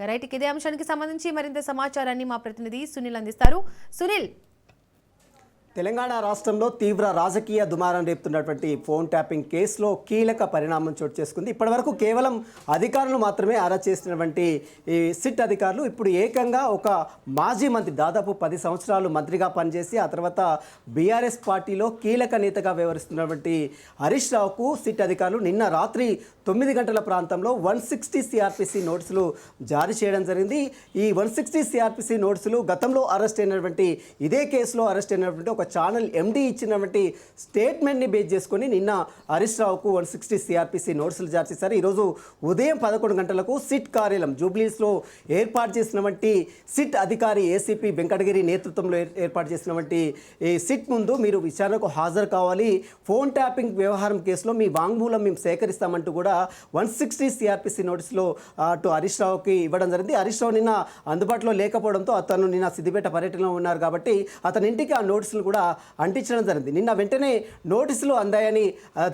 Right ఇదే అంశానికి సంబంధించి మరింత సమాచారాన్ని మా ప్రతినిధి సునీల్ అందిస్తారు. సునీల్! తెలంగాణ రాష్ట్రంలో తీవ్ర రాజకీయ దుమారం రేపుతున్నటువంటి ఫోన్ ట్యాపింగ్ కేసులో కీలక పరిణామం చోటు చేసుకుంది. ఇప్పటివరకు కేవలం అధికారులు మాత్రమే అరెస్ట్ చేసినటువంటి ఈ సిట్ అధికారులు ఇప్పుడు ఏకంగా ఒక మాజీ మంత్రి దాదాపు పది సంవత్సరాలు మంత్రిగా పనిచేసి ఆ తర్వాత బీఆర్ఎస్ పార్టీలో కీలక నేతగా వ్యవహరిస్తున్నటువంటి హరీష్ రావుకు సిట్ అధికారులు నిన్న రాత్రి తొమ్మిది గంటల ప్రాంతంలో వన్ సిక్స్టీ సిఆర్పిసి నోట్స్లు జారీ చేయడం జరిగింది. ఈ వన్ సిక్స్టీ సిఆర్పిసి నోట్స్లు గతంలో అరెస్ట్ అయినటువంటి ఇదే కేసులో అరెస్ట్ అయినటువంటి ఒక ఛానల్ ఎండీ ఇచ్చినటువంటి స్టేట్మెంట్ని బేస్ చేసుకొని నిన్న హరీష్ రావుకు వన్ సిక్స్టీ సిఆర్పిసి నోట్స్లు జారీ చేశారు. ఈరోజు ఉదయం పదకొండు గంటలకు సిట్ కార్యాలయం జూబ్లీస్లో ఏర్పాటు చేసినటువంటి సిట్ అధికారి ఏసీపీ వెంకటగిరి నేతృత్వంలో ఏర్- ఏర్పాటు చేసినటువంటి ఈ సిట్ ముందు మీరు విచారణకు హాజరు కావాలి. ఫోన్ ట్యాపింగ్ వ్యవహారం కేసులో మీ వాంగ్మూలం మేము సేకరిస్తామంటూ కూడా వన్ సిక్స్టీ సిఆర్పిసి నోటీసులో టు అటు హరీష్ రావుకి ఇవ్వడం జరిగింది. హరీష్ రావు నిన్న అందుబాటులో లేకపోవడంతో అతను నిన్న సిద్దిపేట పర్యటనలో ఉన్నారు కాబట్టి అతని ఇంటికి ఆ నోటీసులు కూడా అంటించడం జరిగింది. నిన్న వెంటనే నోటీసులు అందాయని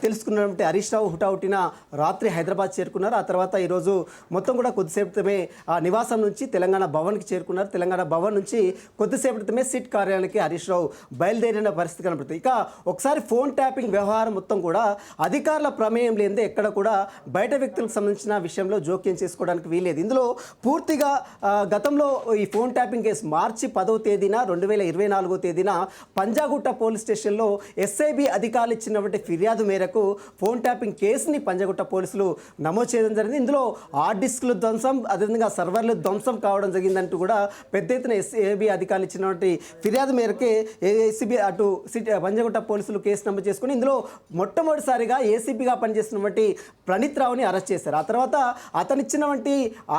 తెలుసుకున్నటువంటి హరీష్ రావు హుటాహుటిన రాత్రి హైదరాబాద్ చేరుకున్నారు. ఆ తర్వాత ఈరోజు మొత్తం కూడా కొద్దిసేపటమే ఆ నివాసం నుంచి తెలంగాణ భవన్కి చేరుకున్నారు. తెలంగాణ భవన్ నుంచి కొద్దిసేపటితమే సిట్ కార్యాలయానికి హరీష్ రావు బయలుదేరిన పరిస్థితి కనబడుతుంది ఇక ఒకసారి ఫోన్ ట్యాపింగ్ వ్యవహారం మొత్తం కూడా అధికారుల ప్రమేయం లేదే ఎక్కడ కూడా బయట వ్యక్తులకు సంబంధించిన విషయంలో జోక్యం చేసుకోవడానికి వీలేదు ఇందులో పూర్తిగా గతంలో ఈ ఫోన్ ట్యాపింగ్ కేసు మార్చి పదవ తేదీన రెండు వేల ఇరవై నాలుగో తేదీన పంజాగుట్ట పోలీస్ స్టేషన్లో ఎస్ఐబి అధికారులు ఇచ్చినటువంటి ఫిర్యాదు మేరకు ఫోన్ ట్యాపింగ్ కేసుని పంజాగుట్ట పోలీసులు నమోదు చేయడం జరిగింది. ఇందులో హార్డ్ డిస్క్లు ధ్వంసం అదేవిధంగా సర్వర్లు ధ్వంసం కావడం జరిగిందంటూ కూడా పెద్ద ఎత్తున ఎస్ఏబి అధికారులు ఇచ్చినటువంటి ఫిర్యాదు మేరకే ఏసీబీ అటు సిటీ పంజాగుట్ట పోలీసులు కేసు నమోదు చేసుకుని ఇందులో మొట్టమొదటిసారిగా ఏసీపీగా పనిచేస్తున్నటువంటి ప్రణీత్ రావుని అరెస్ట్ చేశారు. ఆ తర్వాత అతనిచ్చినటువంటి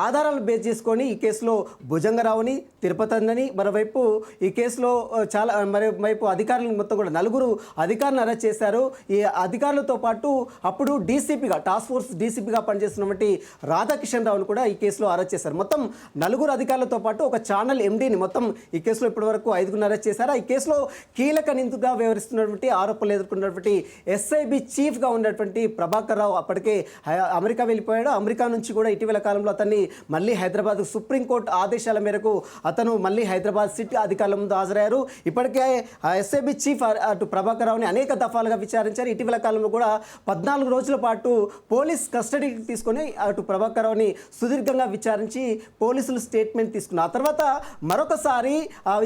ఆధారాలు బేస్ చేసుకొని ఈ కేసులో భుజంగరావుని తిరుపతి మరోవైపు ఈ కేసులో చాలా మరోవైపు అధికారులను మొత్తం కూడా నలుగురు అధికారులను అరెస్ట్ చేశారు. ఈ అధికారులతో పాటు అప్పుడు డీసీపీగా టాస్క్ ఫోర్స్ డీసీపీగా పనిచేస్తున్నటువంటి రాధాకిషన్ రావును కూడా ఈ కేసులో అరెస్ట్ చేశారు. మొత్తం నలుగురు అధికారులతో పాటు ఒక ఛానల్ ఎండీని మొత్తం ఈ కేసులో ఇప్పటివరకు ఐదుగురు అరెస్ట్ చేశారు. ఈ కేసులో కీలక నిందుగా వ్యవహరిస్తున్నటువంటి ఆరోపణలు ఎదుర్కొన్నటువంటి ఎస్ఐబి చీఫ్గా ఉన్నటువంటి ప్రభాకర్ రావు అప్పటికే అమెరికా వెళ్ళిపోయాడు. అమెరికా నుంచి కూడా ఇటీవల కాలంలో అతన్ని మళ్ళీ హైదరాబాద్ సుప్రీంకోర్టు ఆదేశాల మేరకు అతను మళ్ళీ హైదరాబాద్ సిటీ అధికారుల ముందు హాజరయ్యారు. ఇప్పటికే ఎస్ఏబి చీఫ్ అటు ప్రభాకర్ రావుని అనేక దఫాలుగా విచారించారు. ఇటీవల కాలంలో కూడా పద్నాలుగు రోజుల పాటు పోలీస్ కస్టడీకి తీసుకొని అటు ప్రభాకర్ రావుని సుదీర్ఘంగా విచారించి పోలీసులు స్టేట్మెంట్ తీసుకున్నారు. ఆ తర్వాత మరొకసారి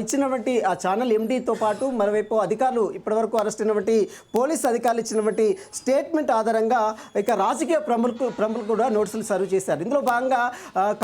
ఇచ్చినటువంటి ఆ ఛానల్ ఎండీతో పాటు మరోవైపు అధికారులు ఇప్పటివరకు అరెస్ట్ అయినటువంటి పోలీస్ అధికారులు ఇచ్చినటువంటి స్టేట్మెంట్ ఆధారంగా ఇక రాజకీయ ప్రముఖులు ప్రముఖులు కూడా నోటీసులు సర్వ్ చేశారు. ఇందులో భాగంగా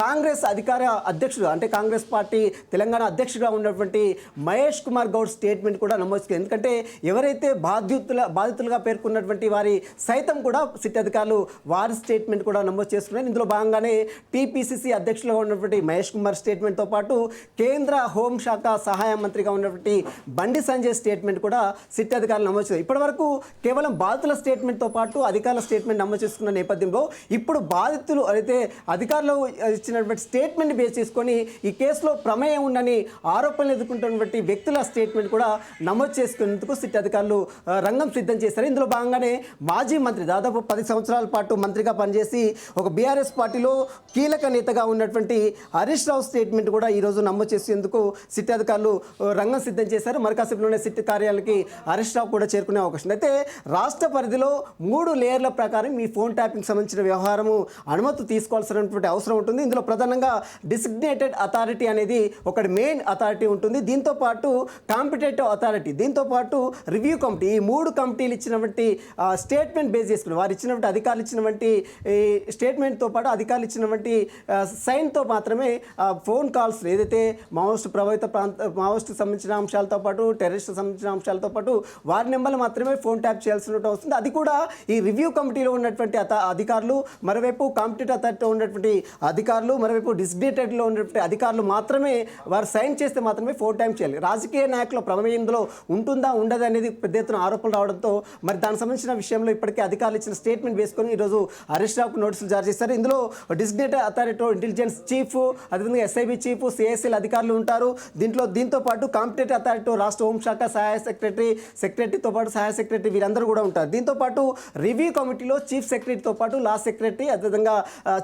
కాంగ్రెస్ అధికార అధ్యక్షుడు అంటే కాంగ్రెస్ పార్టీ తెలంగాణ అధ్యక్షుడిగా ఉన్నటువంటి మహేష్ కుమార్ గౌడ్ స్టేట్మెంట్ కూడా నమోదు ఎందుకంటే ఎవరైతే బాధ్యతల బాధితులుగా పేర్కొన్నటువంటి వారి సైతం కూడా సిట్ అధికారులు వారి స్టేట్మెంట్ కూడా నమోదు చేసుకున్నారు. ఇందులో భాగంగానే టీపీసీసీ అధ్యక్షులుగా ఉన్నటువంటి మహేష్ కుమార్ స్టేట్మెంట్తో పాటు కేంద్ర హోంశాఖ సహాయ మంత్రిగా ఉన్నటువంటి బండి సంజయ్ స్టేట్మెంట్ కూడా సిట్ అధికారులు నమోదు చేశారు. ఇప్పటివరకు కేవలం బాధితుల స్టేట్మెంట్తో పాటు అధికారుల స్టేట్మెంట్ నమోదు చేసుకున్న నేపథ్యంలో ఇప్పుడు బాధితులు అయితే అధికారులు ఇచ్చినటువంటి స్టేట్మెంట్ బేస్ చేసుకొని ఈ కేసులో ప్రమేయం ఉందని ఆరోపణలు ఎదుర్కొంటున్నటువంటి వ్యక్తుల స్టేట్మెంట్ కూడా నమోదు చేసుకునేందుకు సిట్ అధికారులు రంగం సిద్ధం చేశారు. ఇందులో భాగంగానే మాజీ మంత్రి దాదాపు పది సంవత్సరాల పాటు మంత్రిగా పనిచేసి ఒక బీఆర్ఎస్ పార్టీలో కీలక నేతగా ఉన్నటువంటి హరీష్ రావు స్టేట్మెంట్ కూడా ఈరోజు నమోదు చేసేందుకు సిట్ అధికారులు రంగం సిద్ధం చేశారు. మరికాసేపులోనే సిట్ కార్యాలకి హరీష్ రావు కూడా చేరుకునే అవకాశం. అయితే రాష్ట్ర పరిధిలో మూడు లేయర్ల ప్రకారం ఈ ఫోన్ ట్యాపింగ్ సంబంధించిన వ్యవహారము అనుమతి తీసుకోవాల్సినటువంటి అవసరం ఉంటుంది. ఇందులో ప్రధానంగా డిసిగ్నేటెడ్ అథారిటీ అనేది ఒకటి మెయిన్ అథారిటీ ఉంటుంది. దీంతో పాటు కాంపిటేటివ్ అథారిటీ దీంతో పాటు రివ్యూ కమిటీ ఈ మూడు కమిటీలు ఇచ్చినటువంటి స్టేట్మెంట్ బేస్ చేసుకుని వారు ఇచ్చినటువంటి అధికారులు ఇచ్చినటువంటి స్టేట్మెంట్తో పాటు అధికారులు ఇచ్చినటువంటి సైన్తో మాత్రమే ఫోన్ కాల్స్ ఏదైతే మావోస్ట్ ప్రభావిత ప్రాంత మావోస్ట్కి సంబంధించిన అంశాలతో పాటు టెర్రరిస్ట్ సంబంధించిన అంశాలతో పాటు వారి నెంబర్లు మాత్రమే ఫోన్ ట్యాప్ చేయాల్సిన వస్తుంది అది కూడా ఈ రివ్యూ కమిటీలో ఉన్నటువంటి అధికారులు మరోవైపు కాంపిటేటివ్ అథారిటీలో ఉన్నటువంటి అధికారులు మరోవైపు డిస్గ్రేటెడ్లో ఉన్నటువంటి అధికారులు మాత్రమే వారు సైన్ చేస్తే మాత్రమే ఫోర్ టైం చేయాలి. రాజకీయ నాయకుల ప్రమేయం ఇందులో ఉంటుందా ఉండదు అనేది పెద్ద ఎత్తున ఆరోపణలు రావడంతో మరి దానికి సంబంధించిన విషయంలో ఇప్పటికే అధికారులు ఇచ్చిన స్టేట్మెంట్ వేసుకొని ఈరోజు హరీష్ రావుకు నోటీసులు జారీ చేశారు. ఇందులో డిస్గ్రేటెడ్ అథారిటీ ఇంటెలిజెన్స్ చీఫ్ అదేవిధంగా ఎస్ఐబి చీఫ్ సిఎస్ఎల్ అధికారులు ఉంటారు. దీంట్లో దీంతో పాటు కాంపిటేటివ్ అథారిటీ రాష్ట్ర హోంశాఖ సహాయ సెక్రటరీ సెక్రటరీతో పాటు సహాయ సెక్రటరీ వీరందరూ కూడా ఉంటారు. దీంతో పాటు రివ్యూ కమిటీలో చీఫ్ సెక్రటరీ వీరితో పాటు లా సెక్రటరీ అదేవిధంగా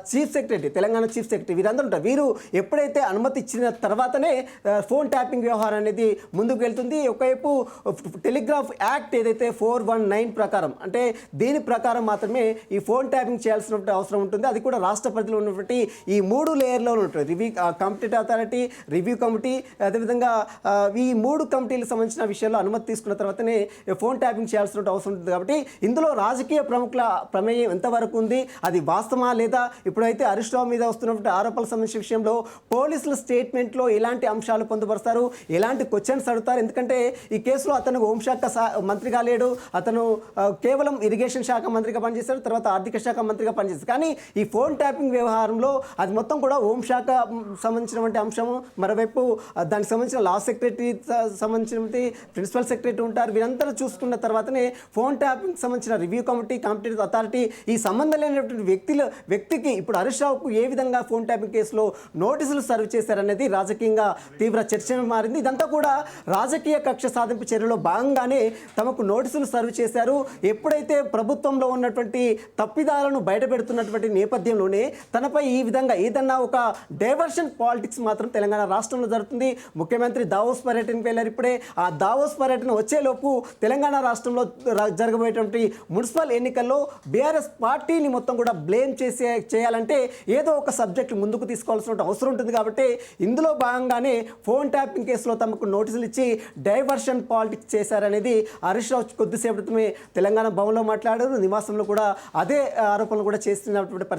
chief secretary Telangana chief secretary వీరందరూ ఉంటారు. వీరు ఎప్పుడైతే అనుమతి ఇచ్చిన తర్వాతనే ఫోన్ ట్యాపింగ్ వ్యవహారం అనేది ముందుకు వెళ్తుంది. ఒకవైపు టెలిగ్రాఫ్ యాక్ట్ ఏదైతే ఫోర్ వన్ నైన్ ప్రకారం అంటే దీని ప్రకారం మాత్రమే ఈ ఫోన్ ట్యాపింగ్ చేయాల్సిన అవసరం ఉంటుంది. అది కూడా రాష్ట్ర పరిధిలో ఉన్నటువంటి ఈ మూడు లేయర్లో ఉంటుంది review competitive authority review committee అదేవిధంగా ఈ మూడు కమిటీలకు సంబంధించిన విషయాల్లో అనుమతి తీసుకున్న తర్వాతనే ఫోన్ ట్యాపింగ్ చేయాల్సిన అవసరం ఉంటుంది. కాబట్టి ఇందులో రాజకీయ ప్రముఖుల ప్రమేయం ఎంతవరకు ఉంది? అది వాస్తవా లేదా? ఇప్పుడైతే హరీష్ రావు మీద వస్తున్నటువంటి ఆరోపణల సంబంధించిన విషయంలో పోలీసుల స్టేట్మెంట్లో ఎలాంటి అంశాలు పొందుపరుస్తారు? ఎలాంటి క్వశ్చన్స్ అడుగుతారు? ఎందుకంటే ఈ కేసులో అతను హోంశాఖ మంత్రిగా లేడు. అతను కేవలం ఇరిగేషన్ శాఖ మంత్రిగా పనిచేశాడు. తర్వాత ఆర్థిక శాఖ మంత్రిగా పనిచేస్తారు కానీ ఈ ఫోన్ ట్యాపింగ్ వ్యవహారంలో అది మొత్తం కూడా హోంశాఖ సంబంధించినటువంటి అంశము. మరోవైపు దానికి సంబంధించిన లా సెక్రటరీ సంబంధించినటువంటి ప్రిన్సిపల్ సెక్రటరీ ఉంటారు. వీరంతా చూసుకున్న తర్వాతనే ఫోన్ ట్యాపింగ్ సంబంధించిన రివ్యూ కమిటీ కాంపిటేటివ్ అథారిటీ ఈ సంబంధం లేనటువంటి వ్యక్తుల వ్యక్తికి ఇప్పుడు హరీష్ రావుకు ఏ విధంగా ఫోన్ ట్యాపింగ్ కేసులో నోటీసులు సర్వ్ చేశారనేది రాజకీయంగా తీవ్ర చర్చ మారింది. ఇదంతా కూడా రాజకీయ కక్ష సాధింపు చర్యలో భాగంగానే తమకు నోటీసులు సర్వ్ చేశారు. ఎప్పుడైతే ప్రభుత్వంలో ఉన్నటువంటి తప్పిదాలను బయటపెడుతున్నటువంటి నేపథ్యంలోనే తనపై ఈ విధంగా ఏదన్నా ఒక డైవర్షన్ పాలిటిక్స్ మాత్రం తెలంగాణ రాష్ట్రంలో జరుగుతుంది. ముఖ్యమంత్రి దావోస్ పర్యటనకి వెళ్ళారు ఇప్పుడే. ఆ దావోస్ పర్యటన వచ్చేలోపు తెలంగాణ రాష్ట్రంలో జరగబోయేటువంటి మున్సిపల్ ఎన్నికల్లో బీఆర్ఎస్ పార్టీని మొత్తం కూడా బ్లేమ్ చేసే చేయాలంటే ఏదో ఒక సబ్జెక్ట్ ముందుకు తీసుకోవాల్సిన అవసరం ఉంటుంది కాబట్టి ఇందులో భాగంగానే ఫోన్ ట్యాపింగ్ కేసులో తమకు నోటీసులు ఇచ్చి డైవర్షన్ పాలిటిక్స్ చేశారనేది హరీష్ రావు కొద్దిసేపు తెలంగాణ భవన్లో మాట్లాడారు. నివాసంలో కూడా అదే ఆరోపణలు కూడా చేస్తున్నటువంటి పరిస్థితి